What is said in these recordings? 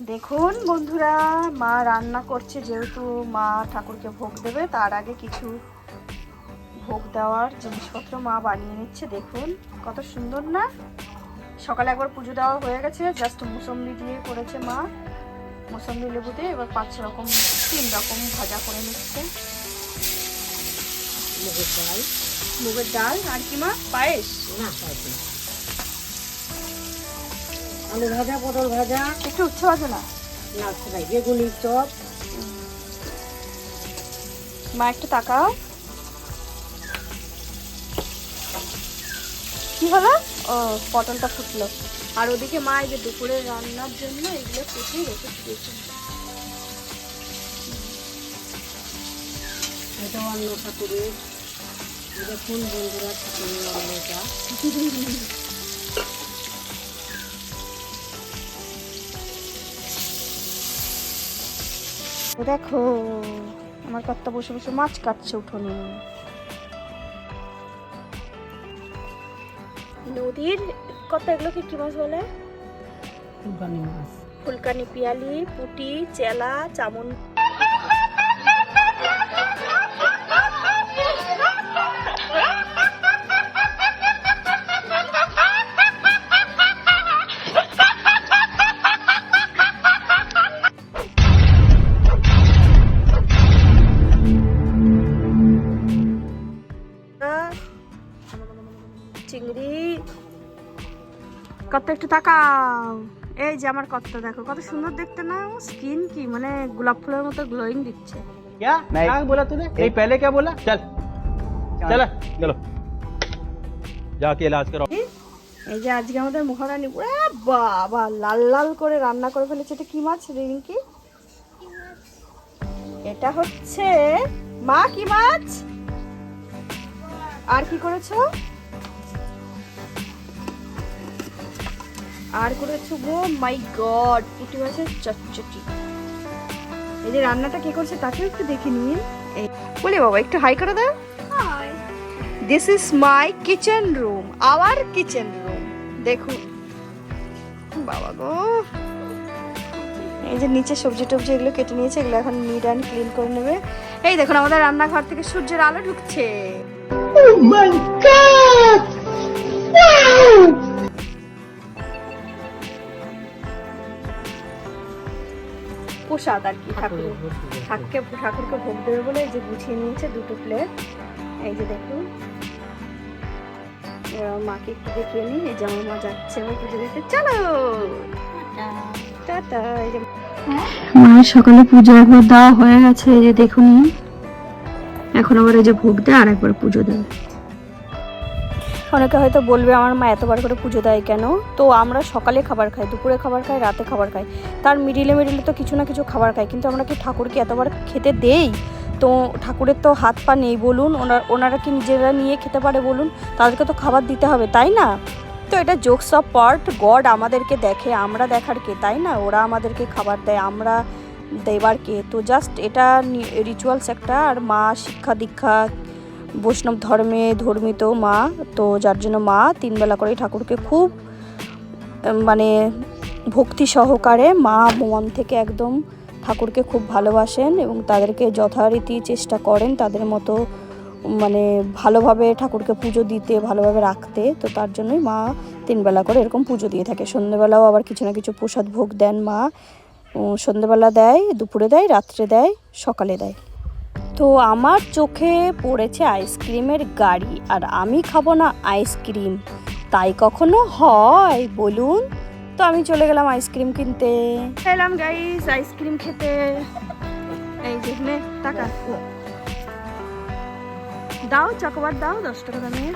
দেখুন বন্ধুরা মা রান্না করছে যেহেতু মা ঠাকুরকে ভোগ দেবে তার আগে কিছু ভোগ দেওয়ার জিনিসপত্র মা বানিয়ে নিচ্ছে। দেখুন কত সুন্দর না? সকালে একবার পুজো দেওয়া হয়ে গেছে জাস্ট মুসম্বি দিয়ে করেছে মা। মুসম্বি লেবু দিয়ে এবার পাঁচ রকম তিন রকম ভাজা করে নিচ্ছে। মুগের ডাল। মুগের ডাল আর কি মা? পায়েস? না পাইছি আলু ভাজা পটল ভাজা। একটু উচ্ছে ভাজো না? না সেটাই বেগুনির চপ। মা একটু তাকাও। কি হলো? ও পটলটা ফুটলো। আর ওদিকে মা এই যে দুপুরে রান্নার জন্য এগুলো কেটে রেখে দিয়েছে। এটা অন্য ঠাকুরের। দেখুন বন্ধুরা ঠাকুরের অন্নটা? দেখো। আমার কর্তা বসে বসে মাছ কাটছে উঠোনে। নদীর কত এগুলোকে কি মাছ বলে? ফুলকানি মাছ। ফুলকানি পিয়ালি পুটি চেলা চামন কত একটু তাকাও এই যে আমার কতটা দেখো কত সুন্দর দেখতে না স্কিন কি মানে গোলাপ ফুলের মতো গ্লোয়িং দিচ্ছে क्या नहीं। क्या बोला तूने नहीं पहले क्या बोला चल चल चलो जाके इलाज कराओ এই যে আজকে আমাদের মহারানী পুরো বাবা লাল লাল করে রান্না করে ফেলেছে এটা কি মাছ রিঙ্কি এটা হচ্ছে মা কি মাছ আর কি করেছো আর করেছ গো মাই গড পুঁটি মাছের চটচটি এই যে রান্নাটা কে করছে তাকেও একটু দেখে নিন এই বলি বাবা একটু হাই করে দাও। This is my kitchen room our kitchen room দেখুন বাবা গো। এই যে নিচে সবজি টবজি এগুলো কেটে নিয়েছে এগুলো এখন নিড অ্যান্ড ক্লিন করে নেবে। এই দেখুন আমাদের রান্নাঘর থেকে সূর্যের আলো ঢুকছে। প্রসাদ আর কি ঠাকুর ঠাকুরকে ঠাকুরকে ভোগ দেবে বলে এই যে গুছিয়ে নিয়েছে দুটো প্লেট এই যে দেখুন। মাকে একটু দেখিয়ে নিই। এই যে আমার মা যাচ্ছে আমার পুজো দিতে। চলো! টাটা। এই যে মায়ের সকালে পুজো একবার দেওয়া হয়ে গেছে এই যে দেখুন। এখন আবার এই যে ভোগ দেয় আর একবার পুজো দেয় অনেকে হয়তো বলবে, আমার মা এতবার করে পুজো দেয় কেন? তো আমরা সকালে খাবার খাই, দুপুরে খাবার খাই, রাতে খাবার খাই। তার মিডিলে মিডিলে তো কিছু না কিছু খাবার খাই। কিন্তু আমরা কি ঠাকুরকে এতবার খেতে দেই? তো ঠাকুরের তো হাত পা নেই বলুন, ওনার, ওনারা কি নিজেরা নিয়ে খেতে পারে বলুন? তাদেরকে তো খাবার দিতে হবে, তাই না? তো এটা জোকস অফ পার্ট গড আমাদেরকে দেখে, আমরা দেখার কে, তাই না? ওরা আমাদেরকে খাবার দেয়, আমরা দেবার কে? তো জাস্ট এটা রিচুয়ালস একটা, আর মা শিক্ষা দীক্ষা বৈষ্ণব ধর্মে ধর্মিত মা, তো যার জন্য মা তিনবেলা করে ঠাকুরকে খুব মানে ভক্তি সহকারে মা মন থেকে একদম ঠাকুরকে খুব ভালোবাসেন এবং তাদেরকে যথারীতি চেষ্টা করেন তাদের মতো মানে ভালোভাবে ঠাকুরকে পুজো দিতে, ভালোভাবে রাখতে। তো তার জন্যই মা তিনবেলা করে এরকম পুজো দিয়ে থাকে। সন্ধ্যেবেলাও আবার কিছু না কিছু প্রসাদ ভোগ দেন মা। সন্ধ্যেবেলা দেয়, দুপুরে দেয়, রাত্রে দেয়, সকালে দেয়। তো আমার চোখে পড়েছে আইসক্রিমের গাড়ি আর আমি খাব না আইসক্রিম। তাই কখনো হয় বলুন? তো আমি চলে গেলাম আইসক্রিম কিনতে। এলাম গাইস আইসক্রিম খেতে। এই যে নে টাকা। দাও চকোবার দাও দশ টাকা দামের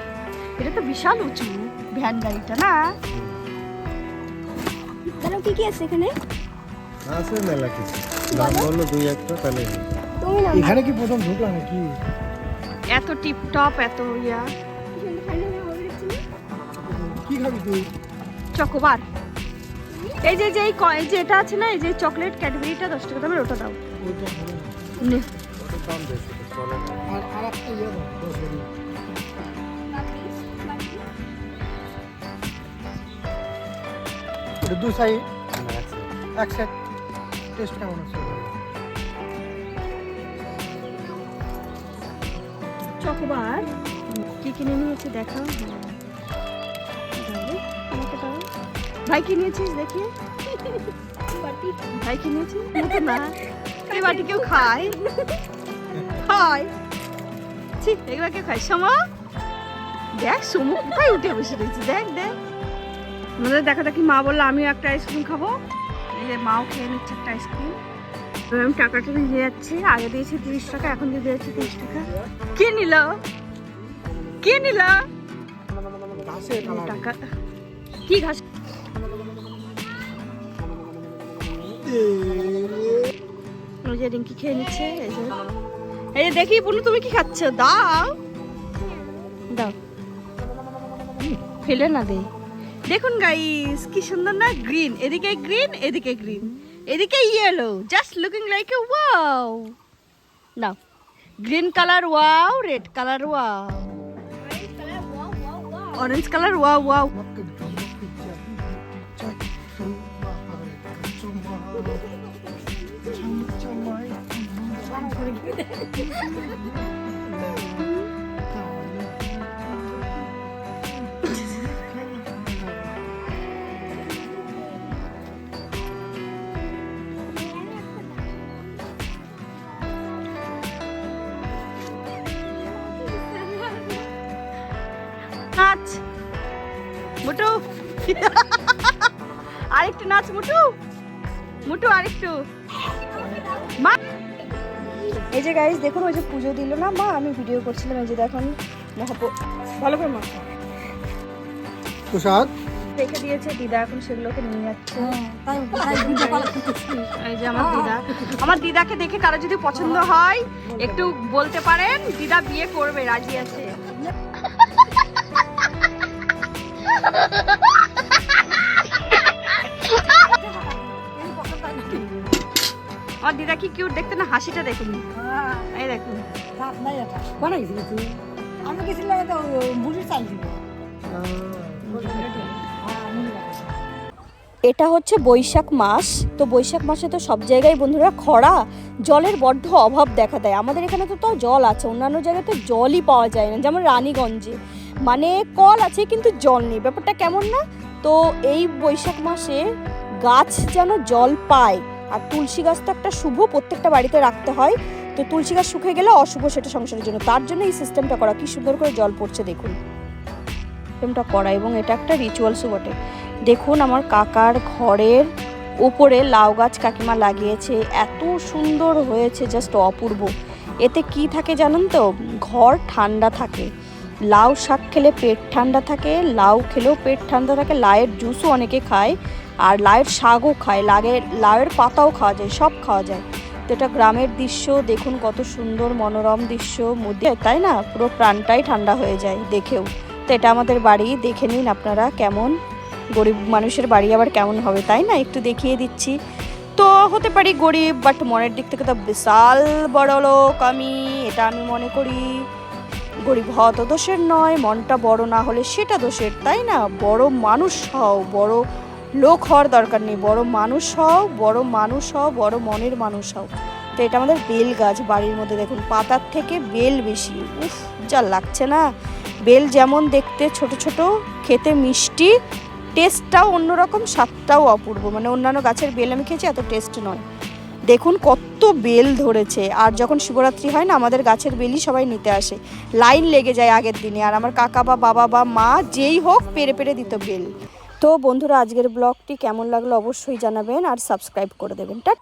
এটা তো বিশাল উঁচু ভ্যান গাড়িটা না? কি কি আছে এখানে? আছে মেলা কিছু। দাম বলল দুই একটা তাহলে এখানে কি প্রথম ঢুকলা নাকি? এত টিপ টপ এত ইয়া। কি খাবি তুই? চকোবার। এই যে যে এই ক- এই যে এটা আছে না এই যে চকলেট ক্যাডবেরিটা দশ টাকা দামের ওটা দাও। নে। ইয়ে দু সাইড এক সেট টেস্ট কেমন আছে চকোবার কি কিনে নিয়েছে আমাকে দাও। ভাই কি নিয়েছিস দেখি? ভাই কি নিয়েছিস? না। এই বাটি কেউ খায়? খায়। ছি এগুলো কেউ খায়। সমা দেখ সমু কোথায় উঠে বসে রয়েছে? দেখ দেখ। আমাদের দেখা দেখি মা বলল আমিও একটা আইসক্রিম খাব। এই যে মাও খেয়ে নিচ্ছে একটা আইসক্রিম আমি টাকাটা দিয়ে যাচ্ছি। আগে দিয়েছি তিরিশ টাকা, এখন দিয়ে দিয়েছি তিরিশ টাকা। কে নিল? কে নিল? টাকা কি ঘাস? ওই যে রিঙ্কি এই যে। এই দেখি পুনু তুমি কি খাচ্ছ? দাও। দাও। ফেলে না দে। দেখুন গাইস কি সুন্দর না গ্রিন এদিকে গ্রিন এদিকে green এদিকে yellow just looking like a wow now green colour wow red colour wow orange colour wow wow মুটু। আরেকটু নাচ মুটু। মুটু আরেকটু। মা। এই যে গাইস দেখুন ওই যে পুজো দিল না মা? আমি ভিডিও করছিলাম এই যে দেখুন মহাপ ভালো করে মা। প্রসাদ? রেখে দিয়েছে দিদা এখন সেগুলোকে নিয়ে যাচ্ছে। এই যে আমার দিদা। আমার দিদাকে দেখে কারও যদি পছন্দ হয় একটু বলতে পারেন দিদা বিয়ে করবে রাজি আছে। আমার দিদা কি কিউট দেখতে না হাসিটা দেখুন? এই দেখুন আমি গেছিলাম তো মুড়ি চাল দিব এটা হচ্ছে বৈশাখ মাস। তো বৈশাখ মাসে তো সব জায়গায় বন্ধুরা খরা জলের বড্ড অভাব দেখা দেয়। আমাদের এখানে তো তাও জল আছে অন্যান্য জায়গায় তো জলই পাওয়া যায় না যেমন রানীগঞ্জে। মানে কল আছে কিন্তু জল নেই। ব্যাপারটা কেমন না? তো এই বৈশাখ মাসে গাছ যেন জল পায়। আর তুলসী গাছ তো একটা শুভ, প্রত্যেকটা বাড়িতে রাখতে হয়। তো তুলসী গাছ শুকিয়ে গেলে অশুভ সেটা সংসারের জন্য। তার জন্য এই সিস্টেমটা করা। কি সুন্দর করে জল পড়ছে, দেখুন। সিস্টেমটা করা এবং এটা একটা রিচুয়ালসও বটে। দেখুন আমার কাকার ঘরের উপরে লাউ গাছ কাকিমা লাগিয়েছে। এত সুন্দর হয়েছে জাস্ট অপূর্ব। এতে কি থাকে জানেন তো? ঘর ঠান্ডা থাকে। লাউ শাক খেলে পেট ঠান্ডা থাকে, লাউ খেলেও পেট ঠান্ডা থাকে, লাউয়ের জুসও অনেকে খায়। আর লাউয়ের শাকও খায় লাগের লাউয়ের পাতাও খাওয়া যায়, সব খাওয়া যায়। তো এটা গ্রামের দৃশ্য, দেখুন কত সুন্দর মনোরম দৃশ্য মধ্যে তাই না? পুরো প্রাণটাই ঠান্ডা হয়ে যায় দেখেও। তো এটা আমাদের বাড়ি, দেখে নিন আপনারা কেমন। গরিব মানুষের বাড়ি আবার কেমন হবে, তাই না? একটু দেখিয়ে দিচ্ছি। তো হতে পারি গরিব বাট মনের দিক থেকে তো বিশাল বড় লোক আমি, এটা আমি মনে করি। গরিব হওয়া তো দোষের নয়, মনটা বড় না হলে সেটা দোষের, তাই না? বড় মানুষ হও, বড় লোক হওয়ার দরকার নেই, বড় মানুষ হও, বড় মানুষ হও, বড় মনের মানুষ হও। তো এটা আমাদের বেল গাছ বাড়ির মধ্যে দেখুন, পাতার থেকে বেল বেশি। উফ, যা লাগছে না। বেল যেমন দেখতে ছোট ছোট, খেতে মিষ্টি, টেস্টটাও অন্যরকম, স্বাদটাও অপূর্ব। মানে অন্যান্য গাছের বেল আমি খেয়েছি, এত টেস্ট নয়। দেখুন কত বেল ধরেছে। আর যখন শিবরাত্রি হয় না, আমাদের গাছের বেলই সবাই নিতে আসে। লাইন লেগে যায় আগের দিনে, আর আমার কাকা বা বাবা বা মা যেই হোক, পেরে পেরে দিত বেল। তো বন্ধুরা আজকের ব্লগটি কেমন লাগল অবশ্যই জানাবেন আর সাবস্ক্রাইব করে দেবেন। টা